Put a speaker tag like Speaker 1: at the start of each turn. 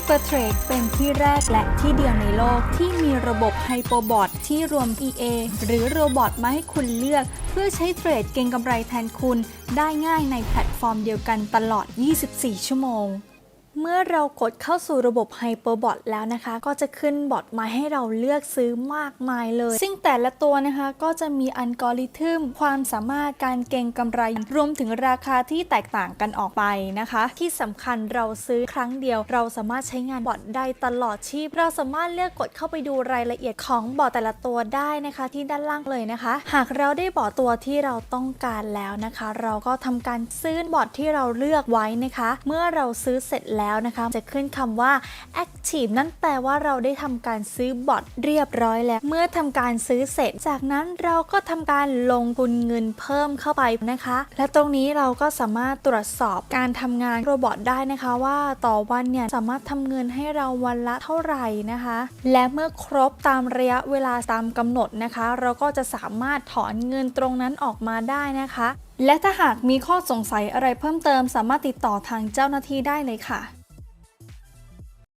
Speaker 1: ฮเปอร์เทรดเป็นที่แรกและที่เดียวในโลกที่มีระบบไฮโปบอตที่รวม EA หรือโรบอทมาให้คุณเลือก เพื่อใช้เทรดเก็งกำไรแทนคุณ ได้ง่ายในแพลตฟอร์มเดียวกันตลอด 24 ชั่วโมง เมื่อเรากดเข้าสู่ระบบ Hyperbot แล้วนะคะ ก็จะขึ้นบอทมาให้เราเลือกซื้อมากมายเลย ซึ่งแต่ละตัวนะคะก็จะมีอัลกอริทึมความสามารถการเก็งกำไรรวมถึงราคาที่แตกต่างกันออกไปนะคะ ที่สำคัญเราซื้อครั้งเดียว เราสามารถใช้งานบอทได้ตลอดชีพ เราสามารถเลือกกดเข้าไปดูรายละเอียดของบอทแต่ละตัวได้นะคะ ที่ด้านล่างเลยนะคะ หากเราได้บอทตัวที่เราต้องการแล้วนะคะ เราก็ทำการซื้อบอทที่เราเลือกไว้นะคะ เมื่อเราซื้อเสร็จแล้วแล้วนะคะ จะขึ้นคำว่า active นั่นแปลว่าเราได้ทำการซื้อบอทเรียบร้อยแล้ว เมื่อทำการซื้อเสร็จ จากนั้นเราก็ทำการลงทุนเงินเพิ่มเข้าไปนะคะ และตรงนี้เราก็สามารถตรวจสอบการทำงานโรบอทได้นะคะว่าต่อวันเนี่ยสามารถทำเงินให้เราวันละเท่าไหร่นะคะ และเมื่อครบตามระยะเวลาตามกำหนดนะคะ เราก็จะสามารถถอนเงินตรงนั้นออกมาได้นะคะและถ้าหากมีข้อสงสัยอะไรเพิ่มเติมสามารถติดต่อทางเจ้าหน้าที่ได้เลยค่ะ